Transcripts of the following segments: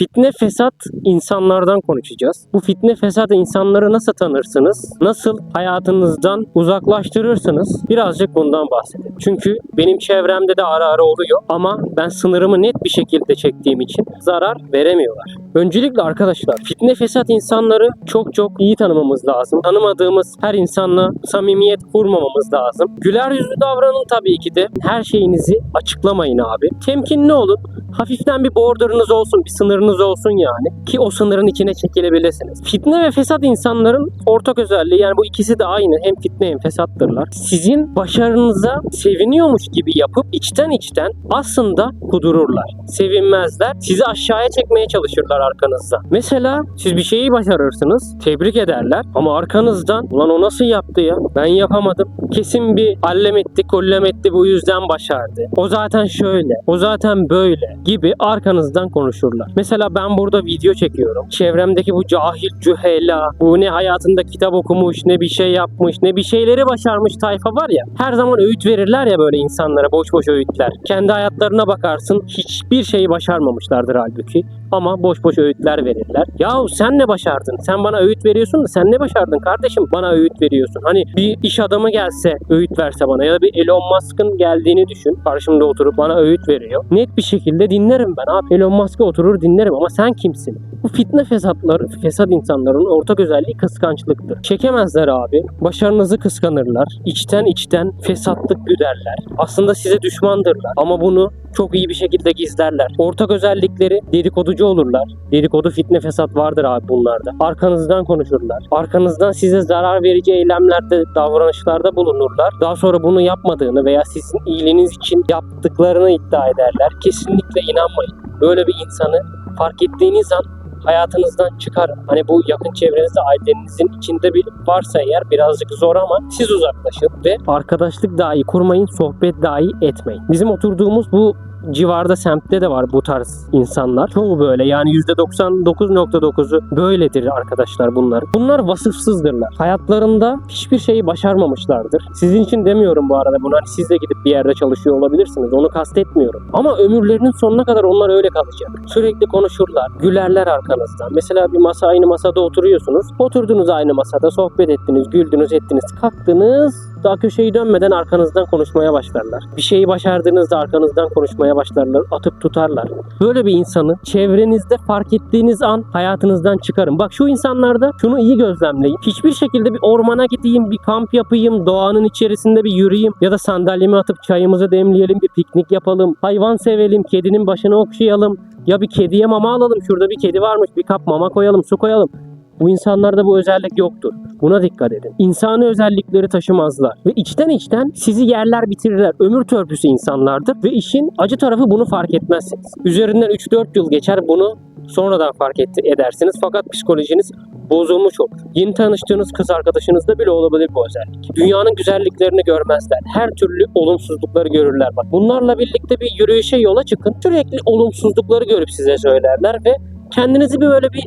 Fitne fesat insanlardan konuşacağız. Bu fitne fesat insanları nasıl tanırsınız? Nasıl hayatınızdan uzaklaştırırsınız? Birazcık bundan bahsedelim. Çünkü benim çevremde de ara ara oluyor ama ben sınırımı net bir şekilde çektiğim için zarar veremiyorlar. Öncelikle arkadaşlar fitne fesat insanları çok çok iyi tanımamız lazım. Tanımadığımız her insanla samimiyet kurmamamız lazım. Güler yüzlü davranın tabii ki de. Her şeyinizi açıklamayın abi. Temkinli olun. Hafiften bir borderınız olsun, bir sınırınız olsun yani. Ki o sınırın içine çekilebilirsiniz. Fitne ve fesat insanların ortak özelliği yani bu ikisi de aynı. Hem fitne hem fesattırlar. Sizin başarınıza seviniyormuş gibi yapıp içten içten aslında kudururlar. Sevinmezler. Sizi aşağıya çekmeye çalışırlar arkanızda. Mesela siz bir şeyi başarırsınız. Tebrik ederler. Ama arkanızdan ulan o nasıl yaptı ya? Ben yapamadım. Kesin bir allem etti, kollem etti bu yüzden başardı. O zaten şöyle, o zaten böyle gibi arkanızdan konuşurlar. Mesela ben burada video çekiyorum. Çevremdeki bu cahil cühela, bu ne hayatında kitap okumuş, ne bir şey yapmış, ne bir şeyleri başarmış tayfa var ya. Her zaman öğüt verirler ya böyle insanlara boş boş öğütler. Kendi hayatlarına bakarsın hiçbir şeyi başarmamışlardır halbuki. Ama boş boş öğütler verirler. Yahu sen ne başardın? Sen bana öğüt veriyorsun da sen ne başardın kardeşim? Bana öğüt veriyorsun. Hani bir iş adamı gelse öğüt verse bana ya da bir Elon Musk'ın geldiğini düşün. Karşımda oturup bana öğüt veriyor. Net bir şekilde dinlerim ben abi. Elon Musk'ı oturur dinlerim ama sen kimsin? Bu fitne fesatları, fesat insanların ortak özelliği kıskançlıktır. Çekemezler abi. Başarınızı kıskanırlar. İçten içten fesatlık güderler. Aslında size düşmandırlar. Ama bunu çok iyi bir şekilde gizlerler. Ortak özellikleri dedikoducu olurlar. Dedikodu fitne fesat vardır abi bunlarda. Arkanızdan konuşurlar. Arkanızdan size zarar verici eylemlerde, davranışlarda bulunurlar. Daha sonra bunu yapmadığını veya sizin iyiliğiniz için yaptıklarını iddia ederler. Kesinlikle inanmayın. Böyle bir insanı fark ettiğiniz an hayatınızdan çıkarın. Hani bu yakın çevrenizde ailenizin içinde bir varsa eğer birazcık zor ama siz uzaklaşın ve arkadaşlık dahi kurmayın, sohbet dahi etmeyin. Bizim oturduğumuz bu civarda semtte de var bu tarz insanlar. Çoğu böyle yani %99.9'u böyledir arkadaşlar bunlar. Bunlar vasıfsızdırlar. Hayatlarında hiçbir şeyi başarmamışlardır. Sizin için demiyorum bu arada bunu. Hani siz de gidip bir yerde çalışıyor olabilirsiniz. Onu kastetmiyorum. Ama ömürlerinin sonuna kadar onlar öyle kalacak. Sürekli konuşurlar. Gülerler arkanızdan. Mesela bir masa aynı masada oturuyorsunuz. Oturdunuz aynı masada sohbet ettiniz, güldünüz, ettiniz, kalktınız. Daha köşeyi dönmeden arkanızdan konuşmaya başlarlar. Bir şeyi başardığınızda arkanızdan konuşmaya başlarlar, atıp tutarlar. Böyle bir insanı çevrenizde fark ettiğiniz an hayatınızdan çıkarın. Bak şu insanlarda şunu iyi gözlemleyin. Hiçbir şekilde bir ormana gideyim, bir kamp yapayım, doğanın içerisinde bir yürüyeyim ya da sandalyemi atıp çayımızı demleyelim, bir piknik yapalım, hayvan sevelim, kedinin başını okşayalım ya bir kediye mama alalım. Şurada bir kedi varmış, bir kap mama koyalım, su koyalım. Bu insanlarda bu özellik yoktur. Buna dikkat edin. İnsani özellikleri taşımazlar. Ve içten içten sizi yerler bitirirler. Ömür törpüsü insanlardır. Ve işin acı tarafı bunu fark etmezsiniz. Üzerinden 3-4 yıl geçer bunu sonradan fark et- edersiniz. Fakat psikolojiniz bozulmuş olur. Yeni tanıştığınız kız arkadaşınızda bile olabilir bu özellik. Dünyanın güzelliklerini görmezler. Her türlü olumsuzlukları görürler. Bak bunlarla birlikte bir yürüyüşe yola çıkın. Sürekli olumsuzlukları görüp size söylerler ve kendinizi bir böyle bir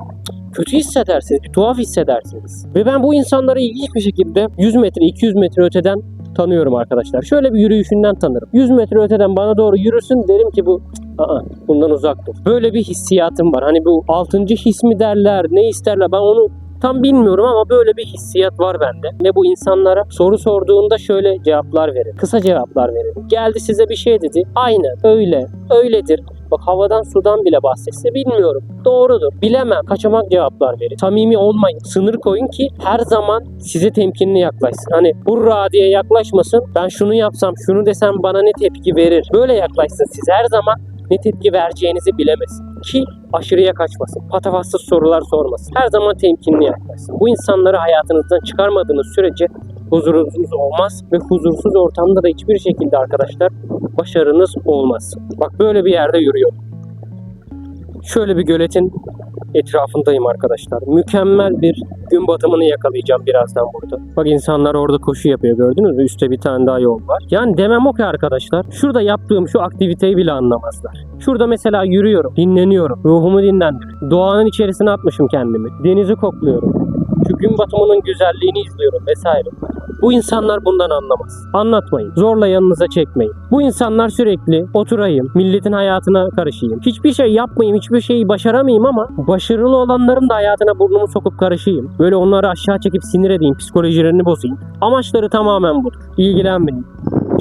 kötü hissedersiniz, bir tuhaf hissedersiniz. Ve ben bu insanları ilginç bir şekilde 100 metre, 200 metre öteden tanıyorum arkadaşlar. Şöyle bir yürüyüşünden tanırım. 100 metre öteden bana doğru yürüsün derim ki bu Aa, bundan uzak dur. Böyle bir hissiyatım var. Hani bu altıncı his mi derler, ne isterler ben onu tam bilmiyorum ama böyle bir hissiyat var bende. Ve bu insanlara soru sorduğunda şöyle cevaplar verin. Kısa cevaplar verin. Geldi size bir şey dedi. Aynen öyle, öyledir. Bak havadan sudan bile bahsetse bilmiyorum. Doğrudur. Bilemem. Kaçamak cevaplar verin. Samimi olmayın. Sınır koyun ki her zaman size temkinli yaklaşsın. Hani hurra diye yaklaşmasın. Ben şunu yapsam, şunu desem bana ne tepki verir. Böyle yaklaşsın. Siz her zaman ne tepki vereceğinizi bilemesin. Ki aşırıya kaçmasın. Patavatsız sorular sormasın. Her zaman temkinli yaklaşsın. Bu insanları hayatınızdan çıkarmadığınız sürece huzurunuz olmaz ve huzursuz ortamda da hiçbir şekilde arkadaşlar başarınız olmaz. Bak böyle bir yerde yürüyorum. Şöyle bir göletin etrafındayım arkadaşlar. Mükemmel bir gün batımını yakalayacağım birazdan burada. Bak insanlar orada koşu yapıyor gördünüz mü? Üstte bir tane daha yol var. Yani demem o ki arkadaşlar. Şurada yaptığım şu aktiviteyi bile anlamazlar. Şurada mesela yürüyorum, dinleniyorum, ruhumu dinlendiriyorum. Doğanın içerisine atmışım kendimi. Denizi kokluyorum. Şu gün batımının güzelliğini izliyorum vesaire. Bu insanlar bundan anlamaz. Anlatmayın. Zorla yanınıza çekmeyin. Bu insanlar sürekli oturayım, milletin hayatına karışayım. Hiçbir şey yapmayayım, hiçbir şeyi başaramayayım ama başarılı olanların da hayatına burnumu sokup karışayım. Böyle onları aşağı çekip sinir edeyim, psikolojilerini bozayım. Amaçları tamamen budur. İlgilenmeyin.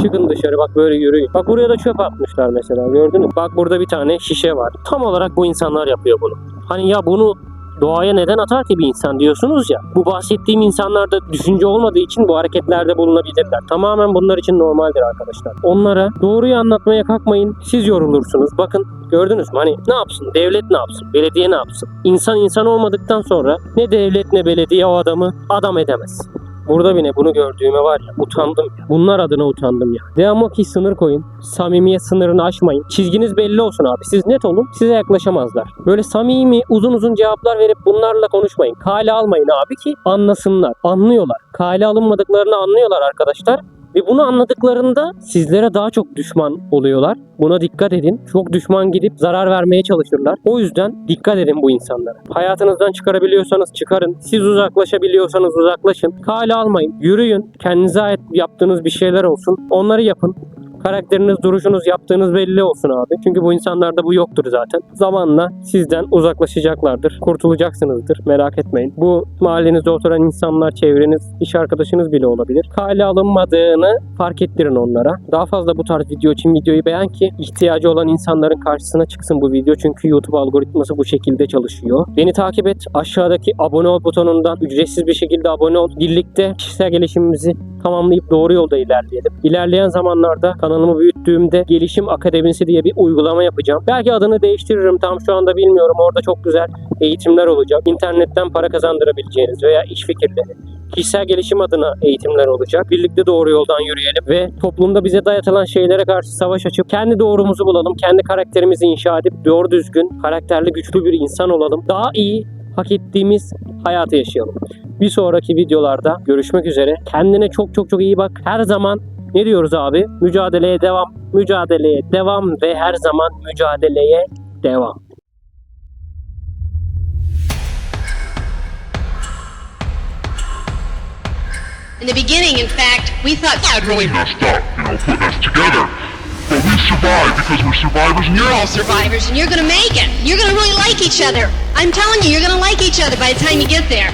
Çıkın dışarı bak böyle yürüyün. Bak buraya da çöp atmışlar mesela gördünüz mü? Bak burada bir tane şişe var. Tam olarak bu insanlar yapıyor bunu. Hani ya bunu doğaya neden atar ki bir insan diyorsunuz ya. Bu bahsettiğim insanlarda düşünce olmadığı için bu hareketlerde bulunabilirler. Tamamen bunlar için normaldir arkadaşlar. Onlara doğruyu anlatmaya kalkmayın. Siz yorulursunuz. Bakın gördünüz mü? Hani ne yapsın? Devlet ne yapsın? Belediye ne yapsın? İnsan insan olmadıktan sonra ne devlet ne belediye o adamı adam edemez. Burada bile bunu gördüğüme var ya utandım. ya. Bunlar adına utandım ya. Devamlı ki sınır koyun. Samimiyet sınırını aşmayın. Çizginiz belli olsun abi. Siz net olun. Size yaklaşamazlar. Böyle samimi uzun uzun cevaplar verip bunlarla konuşmayın. Kale almayın abi ki anlasınlar. Anlıyorlar. Kale alınmadıklarını anlıyorlar arkadaşlar. Ve bunu anladıklarında sizlere daha çok düşman oluyorlar. Buna dikkat edin. Çok düşman gidip zarar vermeye çalışırlar. O yüzden dikkat edin bu insanlara. Hayatınızdan çıkarabiliyorsanız çıkarın. Siz uzaklaşabiliyorsanız uzaklaşın. Kale almayın. Yürüyün. Kendinize ait yaptığınız bir şeyler olsun. Onları yapın. Karakteriniz, duruşunuz, yaptığınız belli olsun abi. Çünkü bu insanlarda bu yoktur zaten. Zamanla sizden uzaklaşacaklardır. Kurtulacaksınızdır. Merak etmeyin. Bu mahallenizde oturan insanlar, çevreniz, iş arkadaşınız bile olabilir. Kale alınmadığını fark ettirin onlara. Daha fazla bu tarz video için videoyu beğen ki ihtiyacı olan insanların karşısına çıksın bu video. Çünkü YouTube algoritması bu şekilde çalışıyor. Beni takip et. Aşağıdaki abone ol butonundan ücretsiz bir şekilde abone ol. Birlikte kişisel gelişimimizi tamamlayıp doğru yolda ilerleyelim. İlerleyen zamanlarda kanalımı büyüttüğümde Gelişim Akademisi diye bir uygulama yapacağım. Belki adını değiştiririm tam şu anda bilmiyorum. Orada çok güzel eğitimler olacak. İnternetten para kazandırabileceğiniz veya iş fikirleri, kişisel gelişim adına eğitimler olacak. Birlikte doğru yoldan yürüyelim ve toplumda bize dayatılan şeylere karşı savaş açıp kendi doğrumuzu bulalım. Kendi karakterimizi inşa edip doğru düzgün, karakterli, güçlü bir insan olalım. Daha iyi hak ettiğimiz hayatı yaşayalım. Bir sonraki videolarda görüşmek üzere. Kendine çok çok çok iyi bak. Her zaman ne diyoruz abi? Mücadeleye devam, mücadeleye devam ve her zaman mücadeleye devam. In the beginning, in fact, we thought It's really messed up, you know, putting us together. But we survived because we're survivors and you're you're all survivors and you're gonna make it. You're gonna really like each other. I'm telling you, you're gonna like each other by the time you get there.